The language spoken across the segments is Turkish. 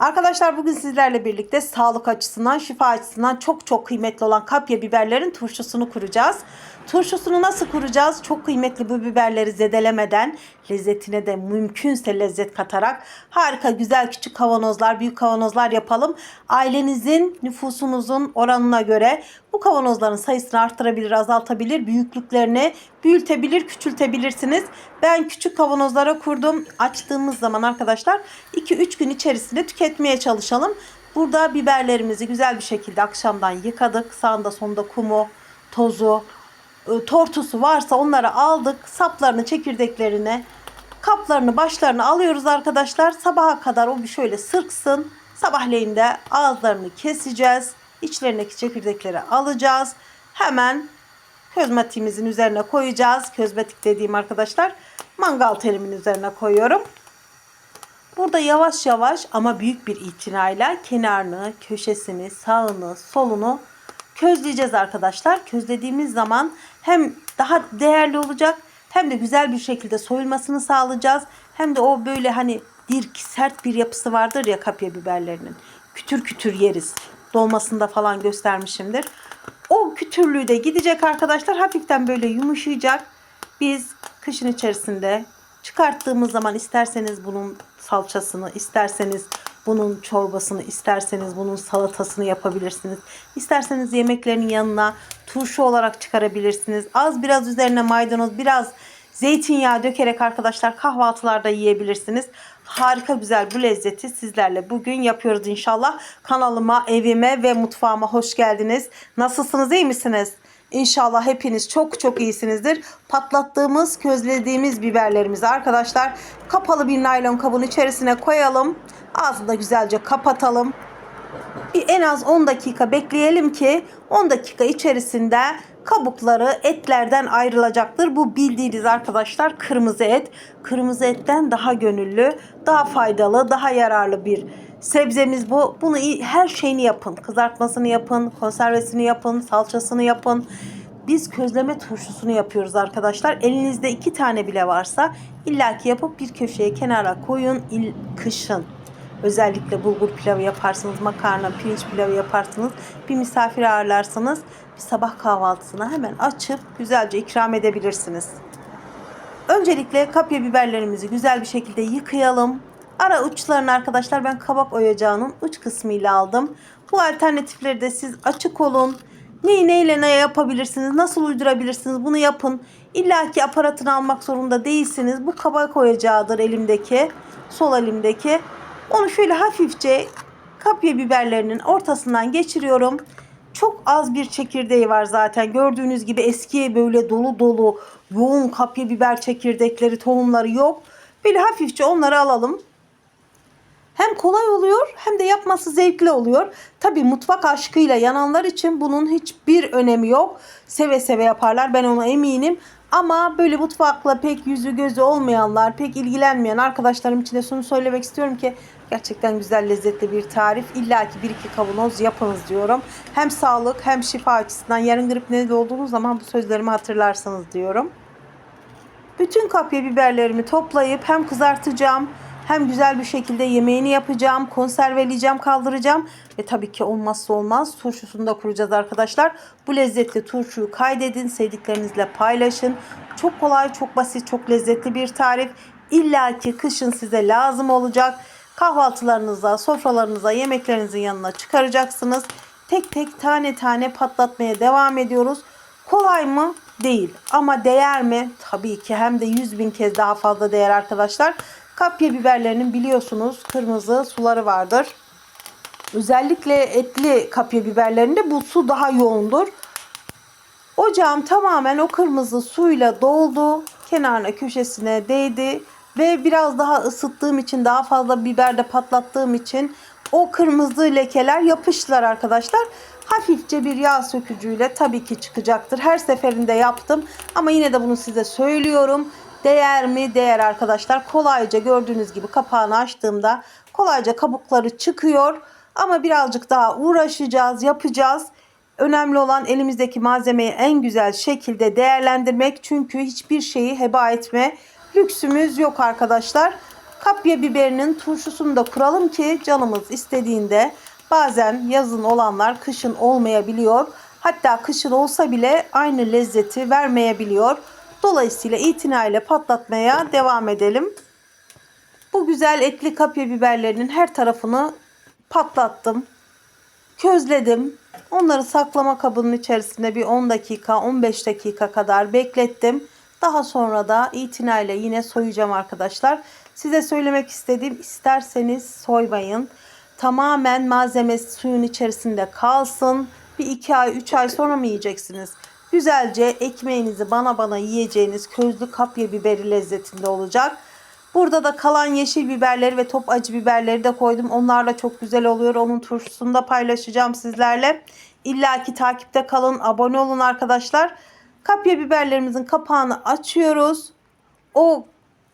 Arkadaşlar bugün sizlerle birlikte sağlık açısından, şifa açısından çok çok kıymetli olan kapya biberlerin turşusunu kuracağız. Turşusunu nasıl kuracağız? Çok kıymetli bu biberleri zedelemeden, lezzetine de mümkünse lezzet katarak harika güzel küçük kavanozlar, büyük kavanozlar yapalım. Ailenizin, nüfusunuzun oranına göre bu kavanozların sayısını arttırabilir, azaltabilir, büyüklüklerini büyütebilir, küçültebilirsiniz. Ben küçük kavanozlara kurdum. Açtığımız zaman arkadaşlar 2-3 gün içerisinde tüketmeye çalışalım. Burada biberlerimizi güzel bir şekilde akşamdan yıkadık. Sağında sonunda kumu, tozu, tortusu varsa onları aldık. Saplarını, çekirdeklerini, kaplarını, başlarını alıyoruz arkadaşlar. Sabaha kadar o bir şöyle sırksın. Sabahleyin de ağızlarını keseceğiz. İçlerindeki çekirdekleri alacağız. Hemen közmatiğimizin üzerine koyacağız. Közmetik dediğim arkadaşlar mangal terimin üzerine koyuyorum. Burada yavaş yavaş ama büyük bir itinayla kenarını, köşesini, sağını, solunu közleyeceğiz arkadaşlar. Közlediğimiz zaman hem daha değerli olacak hem de güzel bir şekilde soyulmasını sağlayacağız. Hem de o böyle hani bir sert bir yapısı vardır ya kapya biberlerinin. Kütür kütür yeriz. Dolmasında falan göstermişimdir. O kütürlüğü de gidecek arkadaşlar. Hafiften böyle yumuşayacak. Biz kışın içerisinde çıkarttığımız zaman isterseniz bunun salçasını, isterseniz bunun çorbasını, isterseniz bunun salatasını yapabilirsiniz. İsterseniz yemeklerin yanına turşu olarak çıkarabilirsiniz. Az biraz üzerine maydanoz, biraz zeytinyağı dökerek arkadaşlar kahvaltılarda yiyebilirsiniz. Harika güzel bu lezzeti sizlerle bugün yapıyoruz inşallah. Kanalıma, evime ve mutfağıma hoş geldiniz. Nasılsınız, iyi misiniz? İnşallah hepiniz çok çok iyisinizdir. Patlattığımız, közlediğimiz biberlerimizi arkadaşlar kapalı bir naylon kabın içerisine koyalım. Ağzını da güzelce kapatalım. En az 10 dakika bekleyelim ki 10 dakika içerisinde kabukları etlerden ayrılacaktır. Bu bildiğiniz arkadaşlar kırmızı et. Kırmızı etten daha gönüllü, daha faydalı, daha yararlı bir sebzemiz bu. Bunu her şeyini yapın. Kızartmasını yapın, konservesini yapın, salçasını yapın. Biz közleme turşusunu yapıyoruz arkadaşlar. Elinizde iki tane bile varsa illaki yapıp bir köşeye kenara koyun. İl, kışın Özellikle bulgur pilavı yaparsınız, makarna, pirinç pilavı yaparsınız. Bir misafir ağırlarsanız bir sabah kahvaltısına hemen açıp güzelce ikram edebilirsiniz. Öncelikle kapya biberlerimizi güzel bir şekilde yıkayalım. Ara uçlarını arkadaşlar ben kabak oyacağının uç kısmıyla aldım. Bu alternatifleri de siz açık olun. Neyi neyle ne yapabilirsiniz, nasıl uydurabilirsiniz bunu yapın. İlla ki aparatını almak zorunda değilsiniz. Bu kabak oyacağıdır elimdeki, sol elimdeki. Onu şöyle hafifçe kapya biberlerinin ortasından geçiriyorum. Çok az bir çekirdeği var zaten. Gördüğünüz gibi eski böyle dolu dolu yoğun kapya biber çekirdekleri, tohumları yok. Böyle hafifçe onları alalım. Hem kolay oluyor hem de yapması zevkli oluyor. Tabi mutfak aşkıyla yananlar için bunun hiçbir önemi yok. Seve seve yaparlar ben ona eminim. Ama böyle mutfakla pek yüzü gözü olmayanlar, pek ilgilenmeyen arkadaşlarım için de şunu söylemek istiyorum ki gerçekten güzel lezzetli bir tarif. İlla ki bir iki kavanoz yapınız diyorum. Hem sağlık hem şifa açısından yarın grip nedeni olduğunuz zaman bu sözlerimi hatırlarsınız diyorum. Bütün kapya biberlerimi toplayıp hem kızartacağım hem güzel bir şekilde yemeğini yapacağım, konserveleyeceğim, kaldıracağım ve tabii ki olmazsa olmaz turşusunu da kuracağız arkadaşlar. Bu lezzetli turşuyu kaydedin, sevdiklerinizle paylaşın. Çok kolay, çok basit, çok lezzetli bir tarif. İlla ki kışın size lazım olacak. Kahvaltılarınıza, sofralarınıza, yemeklerinizin yanına çıkaracaksınız. Tek tek tane tane patlatmaya devam ediyoruz. Kolay mı? Değil. Ama değer mi? Tabii ki hem de 100 bin kez daha fazla değer arkadaşlar. Kapya biberlerinin biliyorsunuz kırmızı suları vardır. Özellikle etli kapya biberlerinde bu su daha yoğundur. Ocağım tamamen o kırmızı suyla doldu. Kenarına köşesine değdi. Ve biraz daha ısıttığım için daha fazla biber de patlattığım için o kırmızı lekeler yapıştılar arkadaşlar. Hafifçe bir yağ sökücüyle tabii ki çıkacaktır. Her seferinde yaptım ama yine de bunu size söylüyorum. Değer mi? Değer arkadaşlar. Kolayca gördüğünüz gibi kapağını açtığımda kolayca kabukları çıkıyor. Ama birazcık daha uğraşacağız, yapacağız. Önemli olan elimizdeki malzemeyi en güzel şekilde değerlendirmek. Çünkü hiçbir şeyi heba etme lüksümüz yok arkadaşlar. Kapya biberinin turşusunu da kuralım ki canımız istediğinde bazen yazın olanlar kışın olmayabiliyor. Hatta kışın olsa bile aynı lezzeti vermeyebiliyor. Dolayısıyla itinayla patlatmaya devam edelim. Bu güzel etli kapya biberlerinin her tarafını patlattım. Közledim. Onları saklama kabının içerisinde bir 10 dakika, 15 dakika kadar beklettim. Daha sonra da itinayla yine soyacağım arkadaşlar. Size söylemek istediğim isterseniz soymayın. Tamamen malzeme suyun içerisinde kalsın. Bir iki ay, üç ay sonra mı yiyeceksiniz? Güzelce ekmeğinizi bana bana yiyeceğiniz közlü kapya biberi lezzetinde olacak. Burada da kalan yeşil biberleri ve top acı biberleri de koydum. Onlar da çok güzel oluyor. Onun turşusunu da paylaşacağım sizlerle. İlla ki takipte kalın, abone olun arkadaşlar. Kapya biberlerimizin kapağını açıyoruz. O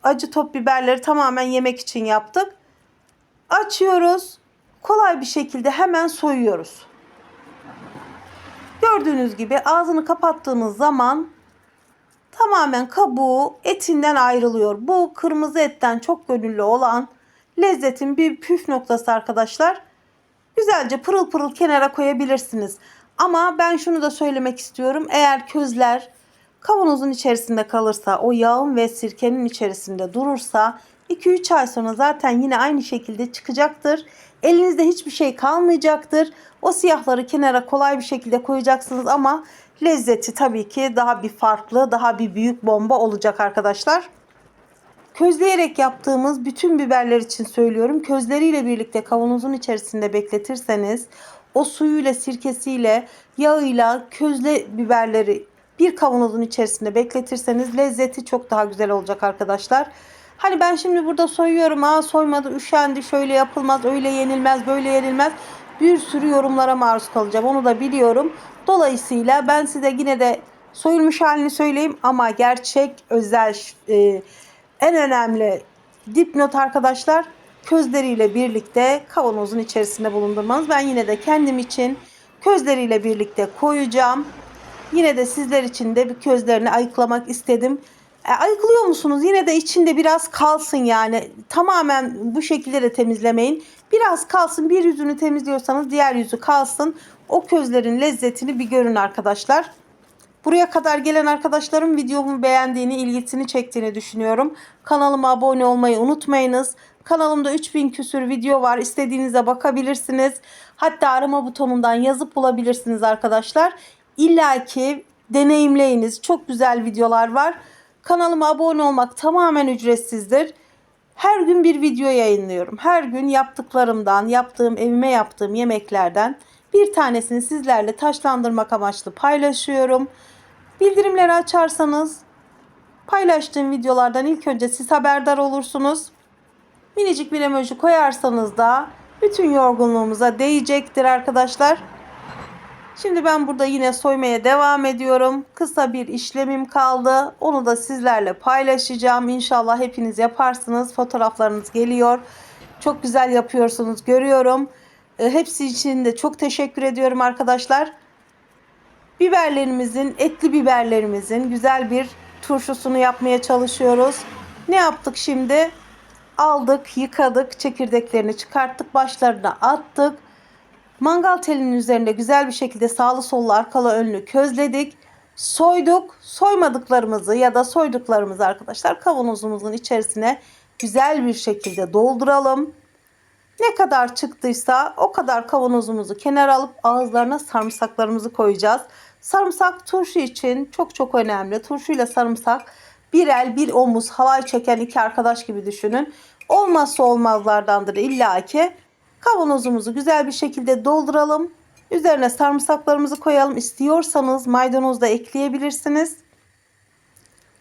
acı top biberleri tamamen yemek için yaptık. Açıyoruz. Kolay bir şekilde hemen soyuyoruz. Gördüğünüz gibi ağzını kapattığınız zaman tamamen kabuğu etinden ayrılıyor. Bu kırmızı etten çok gönüllü olan lezzetin bir püf noktası arkadaşlar. Güzelce pırıl pırıl kenara koyabilirsiniz. Ama ben şunu da söylemek istiyorum. Eğer közler kavanozun içerisinde kalırsa, o yağın ve sirkenin içerisinde durursa 2-3 ay sonra zaten yine aynı şekilde çıkacaktır. Elinizde hiçbir şey kalmayacaktır. O siyahları kenara kolay bir şekilde koyacaksınız ama lezzeti tabii ki daha bir farklı, daha bir büyük bomba olacak arkadaşlar. Közleyerek yaptığımız bütün biberler için söylüyorum. Közleriyle birlikte kavanozun içerisinde bekletirseniz o suyuyla, sirkesiyle, yağıyla közle biberleri bir kavanozun içerisinde bekletirseniz lezzeti çok daha güzel olacak arkadaşlar. Hani ben şimdi burada soyuyorum. Aa soymadı, üşendi, şöyle yapılmaz, öyle yenilmez, böyle yenilmez. Bir sürü yorumlara maruz kalacağım. Onu da biliyorum. Dolayısıyla ben size yine de soyulmuş halini söyleyeyim ama gerçek, özel, e, en önemli dipnot arkadaşlar közleriyle birlikte kavanozun içerisinde bulundurmanız. Ben yine de kendim için közleriyle birlikte koyacağım. Yine de sizler için de bir közlerini ayıklamak istedim. E, ayıklıyor musunuz? Yine de içinde biraz kalsın yani. Tamamen bu şekilde de temizlemeyin. Biraz kalsın. Bir yüzünü temizliyorsanız diğer yüzü kalsın. O közlerin lezzetini bir görün arkadaşlar. Buraya kadar gelen arkadaşlarım videomu beğendiğini, ilgisini çektiğini düşünüyorum. Kanalıma abone olmayı unutmayınız. Kanalımda 3000 küsür video var. İstediğinize bakabilirsiniz. Hatta arama butonundan yazıp bulabilirsiniz arkadaşlar. İlla ki deneyimleyiniz. Çok güzel videolar var. Kanalıma abone olmak tamamen ücretsizdir. Her gün bir video yayınlıyorum. Her gün yaptıklarımdan, yaptığım evime yaptığım yemeklerden bir tanesini sizlerle taşlandırmak amaçlı paylaşıyorum. Bildirimleri açarsanız paylaştığım videolardan ilk önce siz haberdar olursunuz. Minicik bir emoji koyarsanız da bütün yorgunluğumuza değecektir arkadaşlar. Şimdi ben burada yine soymaya devam ediyorum. Kısa bir işlemim kaldı. Onu da sizlerle paylaşacağım. İnşallah hepiniz yaparsınız. Fotoğraflarınız geliyor. Çok güzel yapıyorsunuz görüyorum. E, Hepsi için de çok teşekkür ediyorum arkadaşlar. Biberlerimizin, etli biberlerimizin güzel bir turşusunu yapmaya çalışıyoruz. Ne yaptık şimdi? Aldık, yıkadık, çekirdeklerini çıkarttık, başlarına attık. Mangal telinin üzerinde güzel bir şekilde sağlı sollu arkalı önlü közledik. Soyduk. Soymadıklarımızı ya da soyduklarımızı arkadaşlar kavanozumuzun içerisine güzel bir şekilde dolduralım. Ne kadar çıktıysa o kadar kavanozumuzu kenara alıp ağızlarına sarımsaklarımızı koyacağız. Sarımsak turşu için çok çok önemli. Turşuyla sarımsak bir el bir omuz halay çeken iki arkadaş gibi düşünün. Olmazsa olmazlardandır illaki. Kavanozumuzu güzel bir şekilde dolduralım. Üzerine sarımsaklarımızı koyalım. İstiyorsanız maydanoz da ekleyebilirsiniz.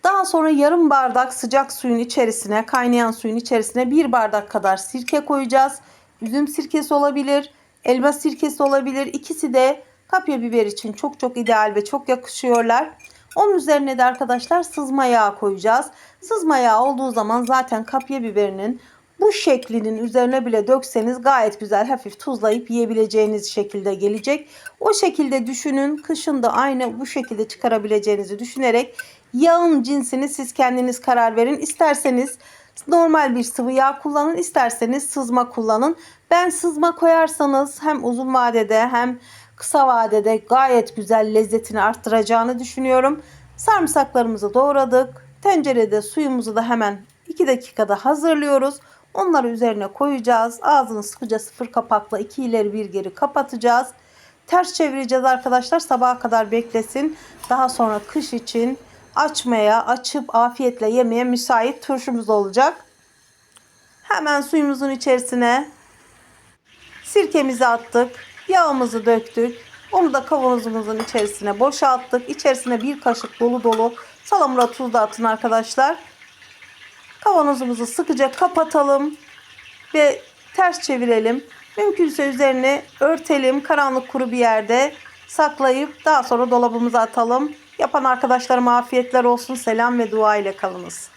Daha sonra yarım bardak sıcak suyun içerisine, kaynayan suyun içerisine bir bardak kadar sirke koyacağız. Üzüm sirkesi olabilir, elma sirkesi olabilir. İkisi de kapya biber için çok çok ideal ve çok yakışıyorlar. Onun üzerine de arkadaşlar sızma yağı koyacağız. Sızma yağı olduğu zaman zaten kapya biberinin bu şeklinin üzerine bile dökseniz gayet güzel hafif tuzlayıp yiyebileceğiniz şekilde gelecek. O şekilde düşünün. Kışın da aynı bu şekilde çıkarabileceğinizi düşünerek yağın cinsini siz kendiniz karar verin. İsterseniz Normal bir sıvı yağ kullanın. isterseniz sızma kullanın. Ben sızma koyarsanız hem uzun vadede hem kısa vadede gayet güzel lezzetini arttıracağını düşünüyorum. Sarımsaklarımızı doğradık. Tencerede suyumuzu da hemen 2 dakikada hazırlıyoruz. Onları üzerine koyacağız. Ağzını sıkıca sıfır kapakla 2 ileri bir geri kapatacağız. Ters çevireceğiz arkadaşlar. Sabaha kadar beklesin. Daha sonra kış için açmaya, açıp afiyetle yemeye müsait turşumuz olacak. Hemen suyumuzun içerisine sirkemizi attık. Yağımızı döktük. Onu da kavanozumuzun içerisine boşalttık. İçerisine bir kaşık dolu dolu salamura tuz da atın arkadaşlar. Kavanozumuzu sıkıca kapatalım ve ters çevirelim. Mümkünse üzerine örtelim. Karanlık kuru bir yerde saklayıp daha sonra dolabımıza atalım. Yapan arkadaşlarıma afiyetler olsun. Selam ve dua ile kalınız.